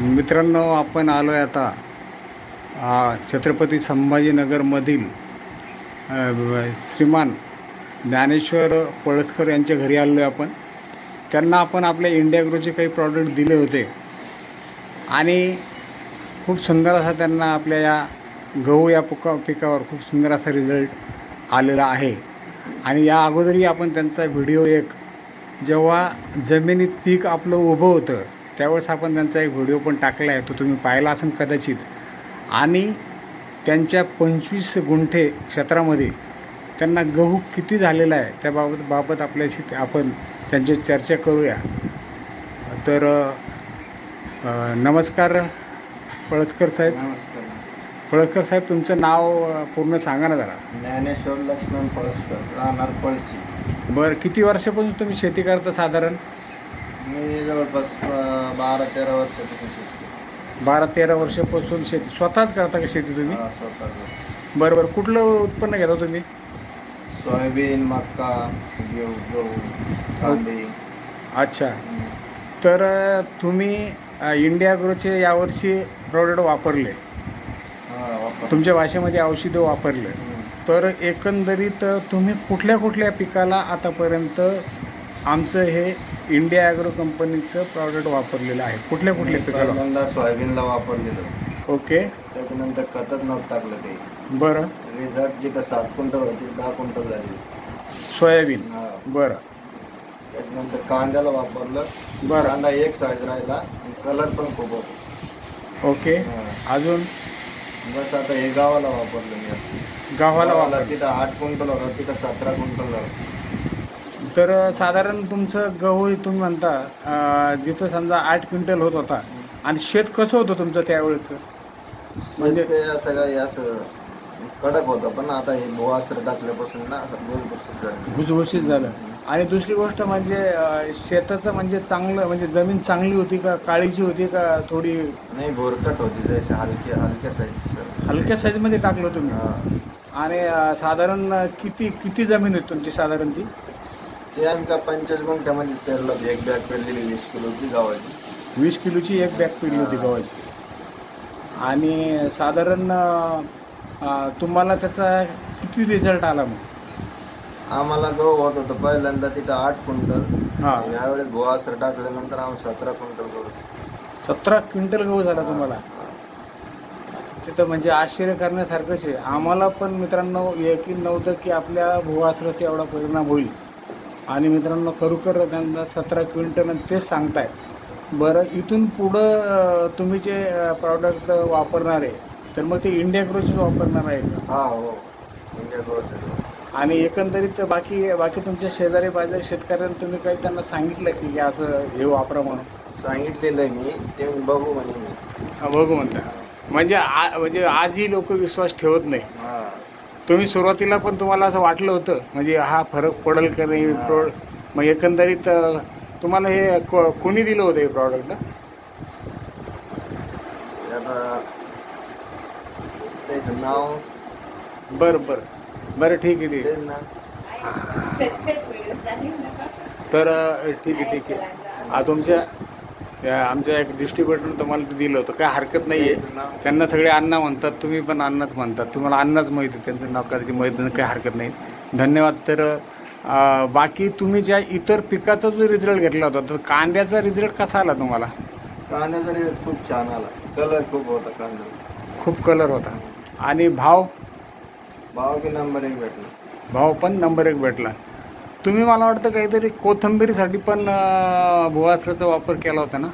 मित्रांनो आपण आलो आहे आता छत्रपती संभाजीनगरमधील श्रीमान ज्ञानेश्वर पळसकर यांच्या घरी आलो आहे आपण. त्यांना आपण आपल्या इंडिया ग्रोचे काही प्रॉडक्ट दिले होते. आणि खूप सुंदर असा त्यांना आपल्या या गहू या पुका पिकावर खूप सुंदर असा रिझल्ट आलेला आहे. आणि या अगोदरही आपण त्यांचा व्हिडिओ एक जेव्हा जमिनीत पीक आपलं उभं होतं त्यावेळेस आपण त्यांचा एक व्हिडिओ पण टाकला आहे तो तुम्ही पाहिला असेल कदाचित. आणि त्यांच्या पंचवीस गुंठे क्षेत्रामध्ये त्यांना गहू किती झालेला आहे त्याबाबत बाबत आपल्याशी आपण त्यांची चर्चा करूया. तर नमस्कार पळसकर साहेब. नमस्कार. पळसकर साहेब तुमचं नाव पूर्ण सांगा ना जरा. ज्ञानेश्वर लक्ष्मण पळसकर राहणार पळशी. बरं किती वर्षापासून तुम्ही शेती करता साधारण? मी जवळपास बारा तेरा शिकतो बारा तेरा वर्षापासून शेती स्वतःच करता का शेती तुम्ही? हा, स्वतःच बरं बरं. कुठलं उत्पन्न घेता तुम्ही? सोयाबीन मक्का गहू गहू कांदे. अच्छा. तर अ, तुम्ही अ, इंडिया ग्रोचे यावर्षी प्रॉडक्ट वापरले. हा, वापर तुमच्या भाषेमध्ये औषधं वापरले. हम्म. तर एकंदरीत तुम्ही कुठल्या कुठल्या पिकाला आतापर्यंत आमचं हे इंडिया ॲग्रो कंपनीचं प्रॉडक्ट वापरलेलं आहे. कुठल्या कुठल्या पिकाला पहिल्यांदा सोयाबीनला वापरलेलं. ओके. त्याच्यानंतर खतच नव्हतं टाकलं ते. बरं. रिझल्ट जिथं सात क्विंटल होती दहा क्विंटल झाली. सोयाबीन. हा. बरं. त्याच्यानंतर कांद्याला वापरलं. बरं. कांदा एक साईज राहिला कलर पण खूप होता. ओके. हा. अजून? बस आता हे गावाला वापरलं मी. गव्हाला गावाला वापर तिथं आठ क्विंटल होता तिथं सतरा क्विंटल झाला तर साधारण तुमचं गहू तुम्ही म्हणता जिथं समजा आठ क्विंटल होत होता आणि शेत कसं होतं तुमचं त्यावेळेचं? म्हणजे- ते असं कडक होतं पण आता हे भुवास्त्र टाकल्यापासून ना भुसभुशीत झालं. आणि दुसरी गोष्ट म्हणजे शेताचं म्हणजे चांगलं म्हणजे जमीन चांगली होती का काळीची होती का थोडी? नाही भोरकट होती जशी हलकी हलक्या साईड हलक्या साईजमध्ये टाकलं तुम्ही? आणि साधारण किती किती जमीन होती तुमची साधारण ती? ते आम्ही का पंचायत गुंठ्यामध्ये पेरलं. एक बॅग पेरलेली वीस किलोची गावाची वीस किलोची एक बॅग पिढी होती गव्हाची. आणि साधारण अं, तुम्हाला त्याचा किती रिझल्ट आला मग? आम्हाला गहू होत होतं पहिल्यांदा तिथं आठ क्विंटल. हा. यावेळेस भुवास्त्र टाकल्यानंतर आम्ही सतरा क्विंटल गहू. सतरा क्विंटल गहू झाला तुम्हाला? तिथं म्हणजे आश्चर्य करण्यासारखंच आहे. आम्हाला पण मित्रांनो यकीन नव्हतं की आपल्या भूआश्रयाचा एवढा परिणाम होईल. आणि मित्रांनो खरोखर त्यांना सतरा क्विंटल आणि तेच सांगताय. बरं इथून पुढं तुम्ही जे प्रॉडक्ट वापरणार आहे तर मग ते इंडिया ग्रोचेच वापरणार आहे का? हा हो. इंडिया गव्हर्नमेंट आणि एकंदरीत बाकी बाकी तुमच्या शेजारी पाजारी शेतकऱ्यांना तुम्ही काही त्यांना सांगितलं की की असं हे वापरा म्हणून? सांगितलेलं आहे मी. ते बघू म्हणे मी. हा, बघू म्हणता. म्हणजे आ- म्हणजे आजही लोक विश्वास ठेवत नाही. तुम्ही सुरुवातीला पण तुम्हाला असं वाटलं होतं म्हणजे हा फरक पडेल का नाही हा. प्रो मग एकंदरीत तुम्हाला हे को- कोणी दिलं होतं हे प्रॉडक्ट आता त्याचं नाव? बरं बरं. बरं ठीक आहे ठीक आहे. तेच ना. तर अं, ठीक आहे ठीक आहे. आ, तुमच्या त्या आमच्या एक डिस्ट्रीब्युटर तुम्हाला ते दिलं होतं. काय हरकत नाही आहे त्यांना सगळे अण्णा म्हणतात तुम्ही पण अण्णाच म्हणतात. तुम्हाला अण्णाच माहीत आहे त्यांचं नाव माहीत नाही काही हरकत नाही. धन्यवाद. तर बाकी तुम्ही ज्या इतर पिकाचा जो रिझल्ट घेतला होता तर कांद्याचा रिझल्ट कसा आला तुम्हाला? कांद्याचा रेट खूप छान आला. कलर खूप होता कांदा खूप कलर होता. आणि भाव? भाव की नंबर एक भेटला. भाव पण नंबर एक भेटला. तुम्ही मला वाटतं काहीतरी कोथंबीरीसाठी पण अं, भुवास्त्राचा वापर केला होता ना?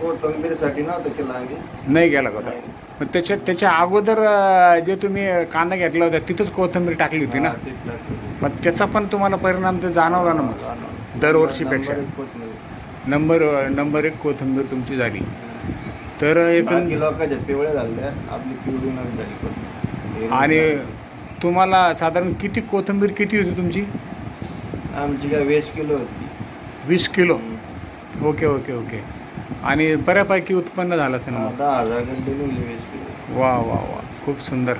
कोथिंबीरसाठी नव्हतं केलं आम्ही. नाही केला होता. पण त्याच्या त्याच्या अगोदर अं, जे तुम्ही कांदा घेतला होता तिथंच कोथंबीर टाकली होती ना? हा, तेच. मग त्याचा पण तुम्हाला परिणाम ते जाणवला ना मग? जाणवलं. दरवर्षीपेक्षा. नंबर एक कोथिंबीर. नंबर नंबर एक कोथंबीर तुमची झाली. तर बाकी एकूण लोकांच्या पिवळ्या झाल्या. आपली पिवळी नवी झाली कोथिंबीर. आणि तुम्हाला साधारण किती कोथंबीर किती होती तुमची? आमची काय वीस किलो होती. वीस किलो? Okay okay okay. आणि बऱ्यापैकी उत्पन्न झालं असेल मग? दहा हजार वीस किलो. वा वा वा. खूप सुंदर.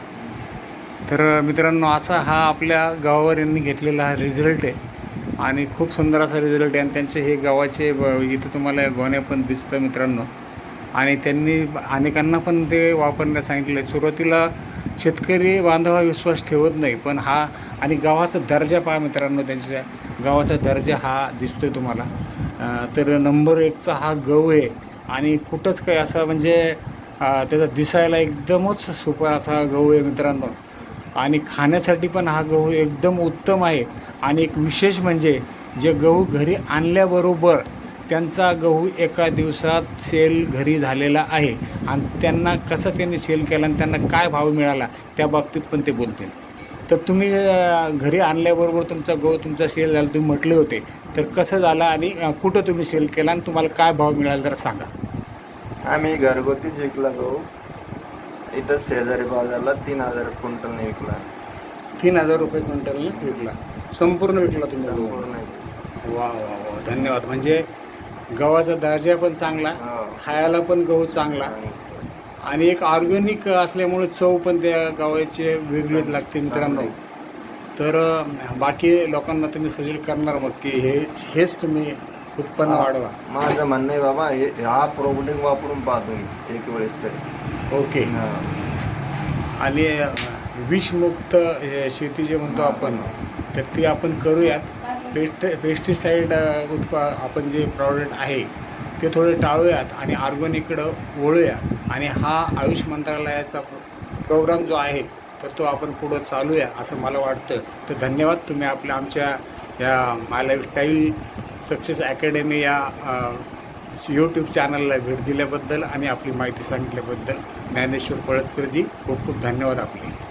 तर मित्रांनो असा हा आपल्या गावावर यांनी घेतलेला हा रिझल्ट आहे. आणि खूप सुंदर असा रिझल्ट आहे. आणि त्यांचे हे गावाचे इथं तुम्हाला गोण्या पण दिसतं मित्रांनो. आणि त्यांनी अनेकांना पण ते वापरण्यास सांगितलं सुरुवातीला शेतकरी बांधवा विश्वास ठेवत नाही पण हा आणि गावाचा दर्जा पहा मित्रांनो त्यांच्या. गावाचा दर्जा हा दिसतोय तुम्हाला. तर नंबर एकचा हा गहू आहे आणि कुठंच काही असा म्हणजे त्याचा दिसायला एकदमच सोपा असा गहू आहे मित्रांनो. आणि खाण्यासाठी पण हा गहू एकदम उत्तम आहे. आणि एक विशेष म्हणजे जे गहू घरी आणल्याबरोबर त्यांचा गहू एका दिवसात सेल घरी झालेला आहे. आणि त्यांना कसं त्यांनी सेल केला आणि त्यांना काय भाव मिळाला त्या बाबतीत पण ते बोलतील. तर तुम्ही घरी आणल्याबरोबर तुमचा गहू तुमचा सेल झाला तुम्ही म्हटले होते. तर कसं झालं आणि कुठं तुम्ही सेल केला आणि तुम्हाला काय भाव मिळाला जरा सांगा. आम्ही घरगुतीच विकला गहू. इथं शेजारी बाजारला तीन हजार क्विंटलने विकला. तीन हजार रुपये क्विंटलने विकला. संपूर्ण विकला तुम्ही वा वा वा. धन्यवाद. म्हणजे गव्हाचा दर्जा पण चांगला हो. खायला पण गहू चांगला. आणि एक ऑर्गॅनिक असल्यामुळे चव पण त्या गव्हाची वेगळीच लागते मित्रांनो. तर बाकी लोकांना तुम्ही सजेस्ट करणार मग की हे हेच तुम्ही उत्पन्न वाढवा. माझं म्हणणं आहे बाबा हे हा प्रोटीन वापरून पाहतो मी एक वेळेस तरी. ओके. हा. आणि विषमुक्त हे शेती जे म्हणतो आपण तर ती आपण करूयात. पेस्ट पेस्टिसाईड उत्पा आपण जे प्रॉडक्ट आहे ते थोडे टाळूयात आणि ऑर्गॅनिकडं वळूया. आणि हा आयुष मंत्रालयाचा प्रोग्राम जो आहे तर तो आपण पुढं चालूया असं मला वाटतं. तर धन्यवाद तुम्ही आपल्या आमच्या या माय लाईफस्टाईल सक्सेस अकॅडमी या यूट्यूब चॅनलला भेट दिल्याबद्दल आणि आपली माहिती सांगितल्याबद्दल ज्ञानेश्वर पळसकरजी खूप खूप धन्यवाद आपले.